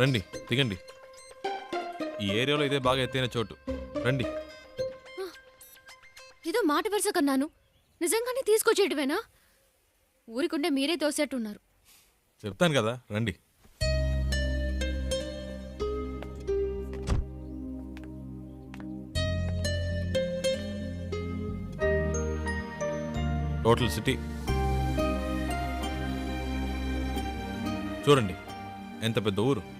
రండి దిగండి. ఈ ఏరియాలో ఇదే బాగా ఎత్తైన చోటు. రండి. ఏదో మాట వరుస కన్నాను. నిజంగానే తీసుకొచ్చేటివేనా? ఊరికుంటే మీరే తోసేట్టున్నారు చెప్తాను కదా రండి. టోటల్ సిటీ చూడండి ఎంత పెద్ద ఊరు.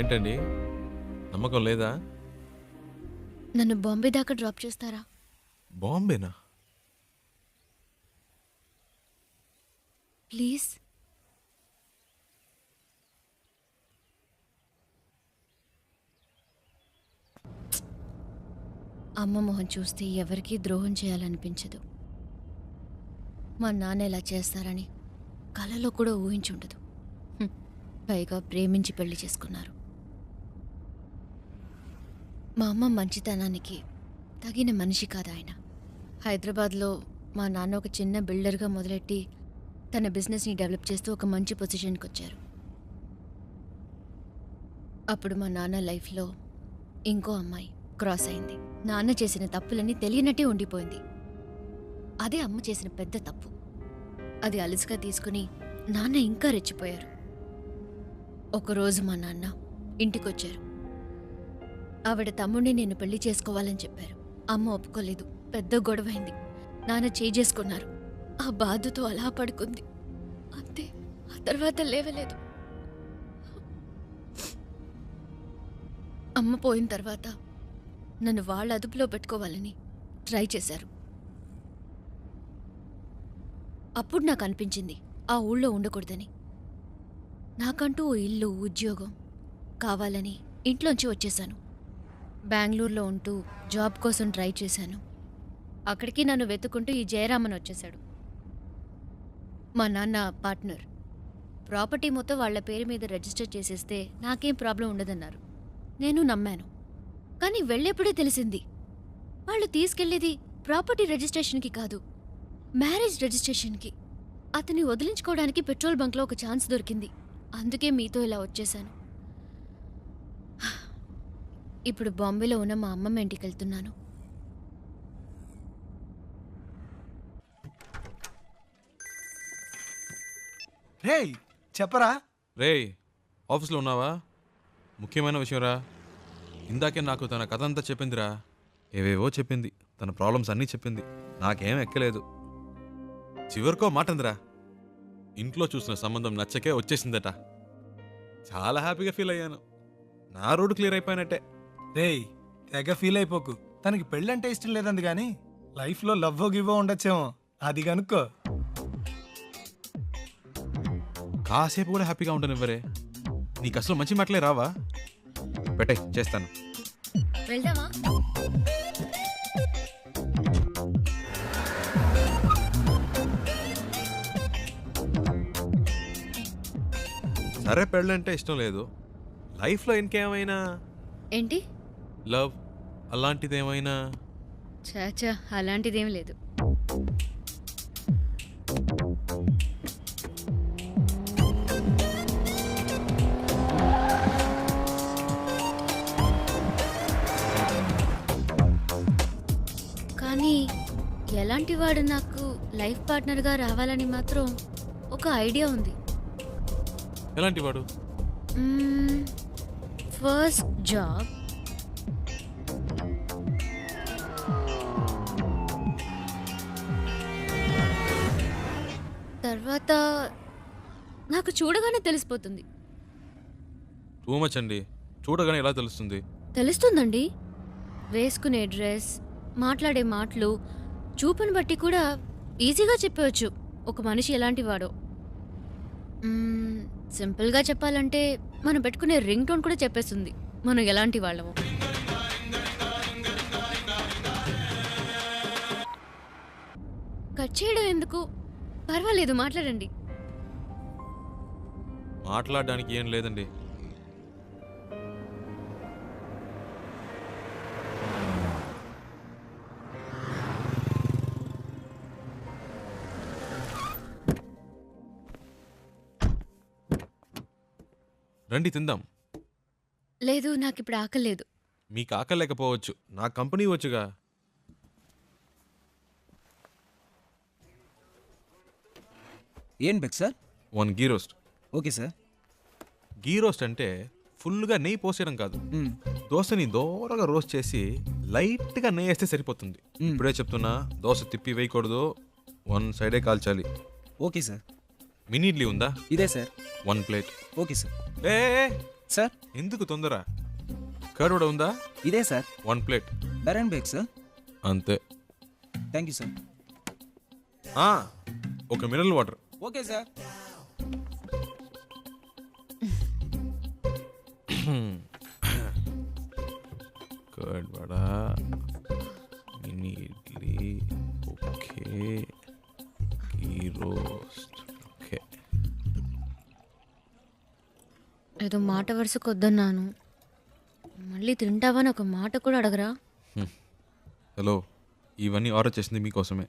ఏంటండి? నమ్మకం లేదా? నన్ను బాంబే దాకా డ్రాప్ చేస్తారా? బాంబేనా? ప్లీజ్. అమ్మ మొహం చూస్తే ఎవరికీ ద్రోహం చేయాలనిపించదు. మా నాన్న ఇలా చేస్తారని కలలో కూడా ఊహించుండదు. పైగా ప్రేమించి పెళ్ళి చేసుకున్నారు. మా అమ్మ మంచితనానికి తగిన మనిషి కాదు ఆయన. హైదరాబాద్లో మా నాన్న ఒక చిన్న బిల్డర్గా మొదలెట్టి తన బిజినెస్ని డెవలప్ చేస్తూ ఒక మంచి పొజిషన్కి వచ్చారు. అప్పుడు మా నాన్న లైఫ్లో ఇంకో అమ్మాయి క్రాస్ అయింది. నాన్న చేసిన తప్పులన్నీ తెలియనట్టే ఉండిపోయింది. అదే అమ్మ చేసిన పెద్ద తప్పు. అది అలసిగా తీసుకుని నాన్న ఇంకా రెచ్చిపోయారు. ఒకరోజు మా నాన్న ఇంటికొచ్చారు. ఆవిడ తమ్ముడిని నేను పెళ్ళి చేసుకోవాలని చెప్పారు. అమ్మ ఒప్పుకోలేదు. పెద్ద గొడవైంది. నాన్న చేసుకున్నారు ఆ బాధతో అలా పడుకుంది. అంతే. ఆ తర్వాత లేవలేదు. అమ్మ పోయిన తర్వాత నన్ను వాళ్ళ అదుపులో పెట్టుకోవాలని ట్రై చేశారు. అప్పుడు నాకు అనిపించింది ఆ ఊళ్ళో ఉండకూడదని. నాకంటూ ఓ ఇల్లు ఉద్యోగం కావాలని ఇంట్లోంచి వచ్చేశాను. బెంగళూరులో ఉంటూ జాబ్ కోసం ట్రై చేశాను. అక్కడికి నన్ను వెతుకుంటూ ఈ జయరామన్ వచ్చేశాడు. మా నాన్న పార్ట్నర్. ప్రాపర్టీ మొత్తం వాళ్ళ పేరు మీద రిజిస్టర్ చేసేస్తే నాకేం ప్రాబ్లం ఉండదన్నారు. నేను నమ్మాను. కానీ వెళ్ళేప్పుడే తెలిసింది. వాళ్ళు తీసుకెళ్ళేది ప్రాపర్టీ రిజిస్ట్రేషన్కి కాదు మ్యారేజ్ రిజిస్ట్రేషన్కి. అతన్ని వదిలించుకోవడానికి పెట్రోల్ బంక్లో ఒక ఛాన్స్ దొరికింది. అందుకే మీతో ఇలా వచ్చేశాను. ఇప్పుడు బాంబేలో ఉన్న మా అమ్మమ్మ ఇంటికి వెళ్తున్నాను. రేయ్ చెప్పరా? రేయ్ ఆఫీస్లో ఉన్నావా? ముఖ్యమైన విషయం రా ఇందాకే నాకు తన కథ అంతా చెప్పిందిరా. ఏవేవో చెప్పింది. తన ప్రాబ్లమ్స్ అన్నీ చెప్పింది. నాకేం ఎక్కలేదు. చివరికో మాట అందిరా ఇంట్లో చూసిన సంబంధం నచ్చకే వచ్చేసిందట. చాలా హ్యాపీగా ఫీల్ అయ్యాను. నా రోడ్డు క్లియర్ అయిపోయినట్టే. రేయ్ తెగ ఫీల్ అయిపోకు. తనకి పెళ్ళంటే ఇష్టం లేదంది కానీ లైఫ్లో లవ్ గివ్వో ఉండొచ్చేమో. అది కనుక్కో కాసేపు కూడా హ్యాపీగా ఉండనివ్వరే. నీకు అసలు మంచి మాటలే రావా? పెట్టే చేస్తాను. వెళ్దామా? సరే పెళ్ళంటే ఇష్టం లేదు. లైఫ్లో ఇంకేమైనా? ఏంటి? లవ్ అలాంటిదేమైనా? చాచా అలాంటిదేం లేదు. కానీ ఎలాంటి వాడు నాకు లైఫ్ పార్ట్నర్గా రావాలని మాత్రం ఒక ఐడియా ఉంది. ఎలాంటి వాడు? First job. తర్వాత నాకు చూడగానే తెలిసిపోతుంది. టూ మచ్ అండి. చూడగానే ఎలా తెలుస్తుంది? తెలుస్తుందండి. వేసుకునే డ్రెస్ మాట్లాడే మాటలు చూపుని బట్టి కూడా ఈజీగా చెప్పవచ్చు. ఒక మనిషి ఎలాంటి వాడో మ్మ్, సింపుల్గా చెప్పాలంటే మనం పెట్టుకునే రింగ్ టోన్ కూడా చెప్పేస్తుంది. మనం ఎలాంటి వాళ్ళము. కట్ చేయడం ఎందుకు? పర్వాలేదు మాట్లాడండి. మాట్లాడడానికి ఏం లేదండి. రండి తిందాం. లేదు నాకు ఇప్పుడు ఆకలేదు మీకు ఆకలేకపోవచ్చు నా కంపెనీ వచ్చుగా. ఏం beg sir? One ghee roast. Okay sir. Ghee roast అంటే ఫుల్గా నెయ్యి పోసేయడం కాదు. దోశని దోరగా రోస్ట్ చేసి లైట్గా నెయ్యి వేస్తే సరిపోతుంది. ఇప్పుడే చెప్తున్నా దోశ తిప్పి వేయకూడదు. వన్ సైడే కాల్చాలి. Okay sir. మినీ ఇడ్లీ ఉందా? ఇదే sir. One plate. Okay sir. ఏ సార్. ఎందుకు తొందర? కర్డ్ కూడా ఉందా? ఇదే సార్. One plate. బెరన్ బేక్ సార్. అంతే. థ్యాంక్ యూ సార్ ఒక mineral water. Okay sir. Curd vada mini idli okay roast okay ఏదో మాట వరుసకు వద్దన్నాను మళ్ళీ తింటావని ఒక మాట కూడా అడగరా? హలో ఇవన్నీ ఆర్డర్ చేసింది మీకోసమే.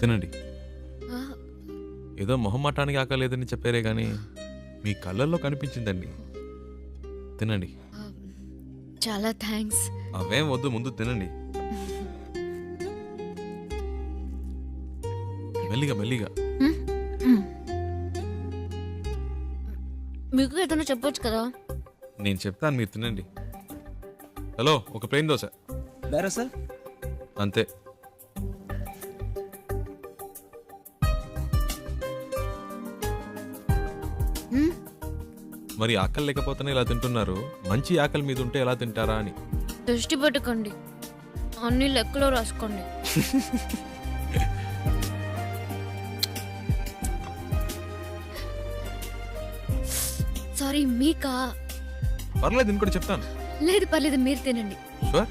తినండి. ఏదో మొహమాటానికి ఆకలేదని చెప్పారే కానీ మీ కళ్ళల్లో కనిపించిందండి. తినండి. చాలా థ్యాంక్స్. అవేం వద్దు ముందు తినండి. మెల్లిగా మెల్లిగా. మీకు ఏదైనా చెప్పొచ్చు కదా? నేను చెప్తాను మీరు తినండి. హలో ఒక ప్లేన్ దోశ. బెరా సార్? అంతే. మరి ఆకలి లేకపోతేనే ఇలా తింటున్నారు? మంచి ఆకలి మీద ఉంటే ఎలా తింటారా అని? దృష్టి పెట్టుకోండి. అన్ని లెక్కలో రాసుకోండి. సారీ మీకా? పర్లేదు ఇంకోటి చెప్తాను. లేదు పర్లేదు మీరు తినండి. Sure.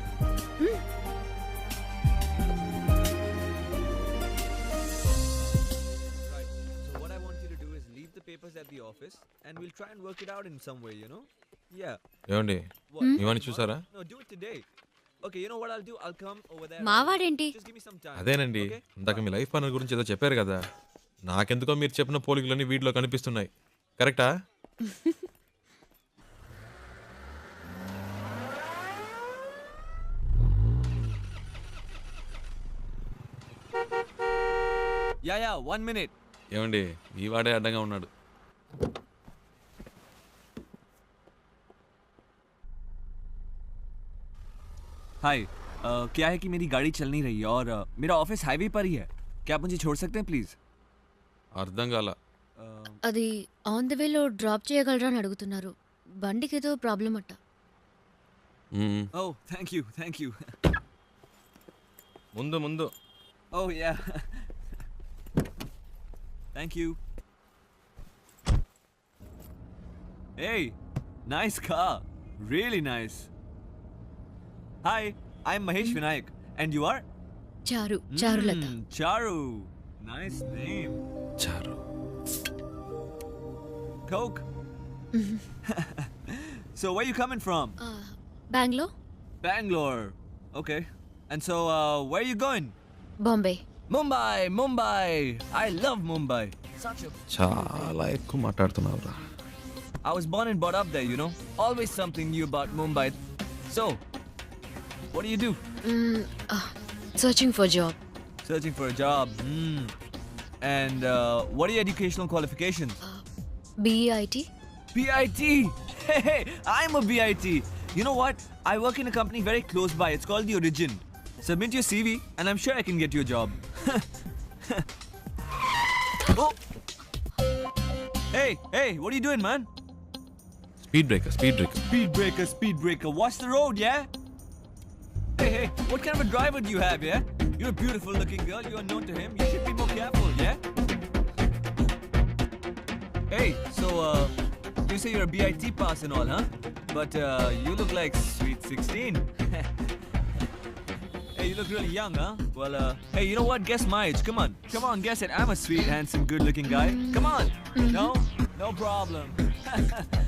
Papers at the office, and we'll try and work it out in some way. You know? Yeah. ఏమండి? ఇవన్నీ చూసారా No, do it today. Okay. You know what I'll do? I'll come over there. మావాడేంటి Just give me some time. అదేనండి? ఇందాక మీ life partner గురించి ఏదో చెప్పారు కదా నాకెందుకో మీరు చెప్పిన పోలికలన్నీ వీటిలో కనిపిస్తున్నాయి కరెక్టా Yeah, yeah. One minute. ఏమండి మీ వాడే అడ్డంగా ఉన్నాడు हाय क्या है कि मेरी गाड़ी चल नहीं रही है और uh, मेरा ऑफिस हाईवे पर ही है क्या आप मुझे छोड़ सकते हैं प्लीज అర్థం కాల అది ఆన్ ద వేలో డ్రాప్ చేయగలరా అని అడుగుతున్నారు బండికి ఏదో ప్రాబ్లం అట్ట మ్మ్. Oh thank you thank you ముందు ముందు Oh yeah. Thank you. Hey, nice car. Really nice. Hi, I'm Mahesh Vinayak. And you are? చారు Charulata Mm, Charu. Nice name. చారు Coke. so where you coming from? బ్యాంగ్లో Bangalore. Okay. And so uh, where you going? Bombay Mumbai, Mumbai. I love Mumbai. Such a చాలా ఎక్కువ మాట్లాడుతున్నావురా I was born and brought up there, you know. Always something new about Mumbai. So, what do you do? Mm, uh, searching for a job. Searching for a job. Hmm. And uh, what are your educational qualifications? Uh, BIT! Hey, hey, I'm a BIT. You know what? I work in a company very close by. It's called The Origin. Submit your CV, and I'm sure I can get you a job. oh! Hey, hey, what are you doing, man? Speed breaker, speed breaker. Speed breaker, speed breaker. Watch the road, yeah? Hey, hey, what kind of a driver do you have, yeah? You're a beautiful looking girl, you're known to him. You should be more careful, yeah? Hey, so, uh, you say you're a BIT pass and all, huh? But, uh, you look like sweet 16. hey, you look really young, huh? Well, uh, hey, you know what? Guess my age. Come on. Come on, guess it. I'm a sweet, handsome, good looking guy. Come on. Mm-hmm. No? No problem.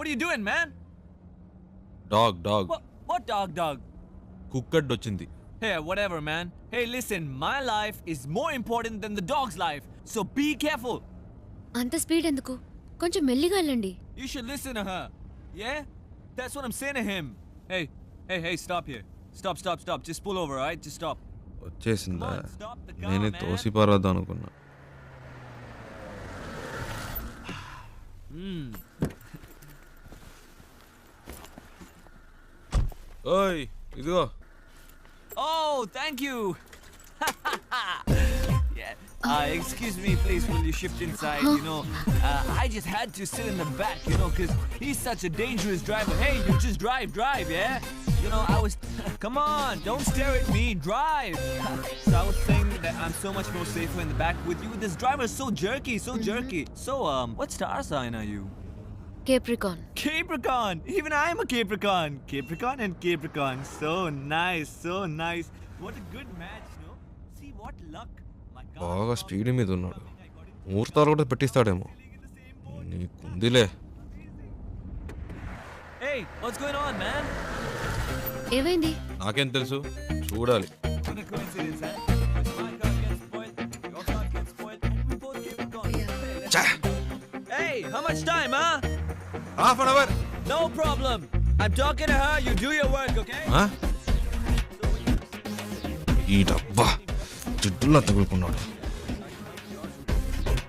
what are you doing, man? Dog dog What, what dog, dog? కుక్కడ్ వచ్చింది Hey, whatever, man. Hey, listen, my life is more important than the dog's life, so be careful. అంత speed ఎందుకు కొంచెం మెల్లిగా వెళ్ళండి You should listen to her. Yeah? That's what I'm saying to him. Hey, hey, hey, stop here. Stop, stop, stop. Just pull over, alright? Just stop. వచ్చేసిందా నేనే. తోసి పారద్దాం అనుకున్నా Hmm. 어이 이거. Oh, thank you. yeah. Uh, excuse me, please. Will you shift inside? You know, uh, I just had to sit in the back, you know, because he's such a dangerous driver. Hey, you just drive, drive, yeah? You know, I was. Come on, don't stare at me, drive! so I was saying that I'm so much more safer in the back with you. This driver's so jerky, so jerky. So, um, what star sign are you? Capricorn. Capricorn! Even I'm a Capricorn! Capricorn and Capricorn. So nice, so nice. What a good match, no? See what luck. బాగా speed మీద ఉన్నాడు ముహూర్తాలు కూడా పెట్టిస్తాడేమో నీకుందిలే ఏమైంది నాకేం తెలుసు చూడాలి Hey, how much time, huh? Half an hour No problem. I'm talking to her, you do your work, okay? ఈ డబ్బా జిడ్డులా తగులుకున్నాడు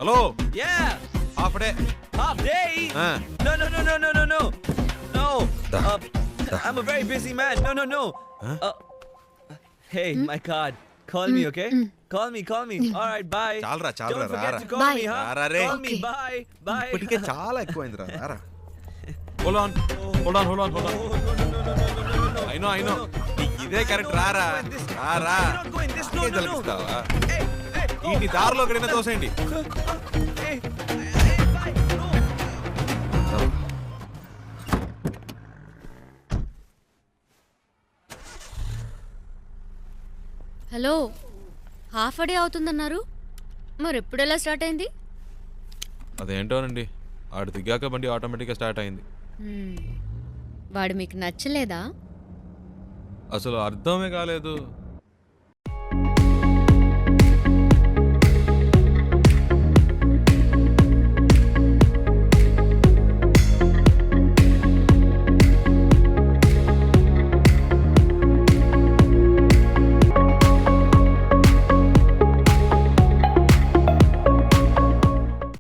hello Yeah! Half day Half day? Ah. No, no, no, no, no, no, no. No. Da. Uh, I'm a very busy man. No, no, no. Huh? Uh, hey, my card. Call me, okay? Call me, call me. All right, bye. చాలరా, చాలరా, రారా. to call Bye. me, huh? రారా రే. Bye, bye. ఇప్పటికే చాలా ఎక్కువైందిరా రారా hold on hold on hold on hold on I know, ఇదే correct. రారా రారా తలకిస్తావా ఈ దారిలో ఎక్కడైనా తోసేయండి. హలో హాఫ్ డే అవుతుందన్నారు. మరి ఎప్పుడు ఎలా స్టార్ట్ అయింది? అదేంటోనండి ఆడు దిగాక బండి ఆటోమేటిక్గా స్టార్ట్ అయింది. వాడు మీకు నచ్చలేదా? అసలు అర్థమే కాలేదు.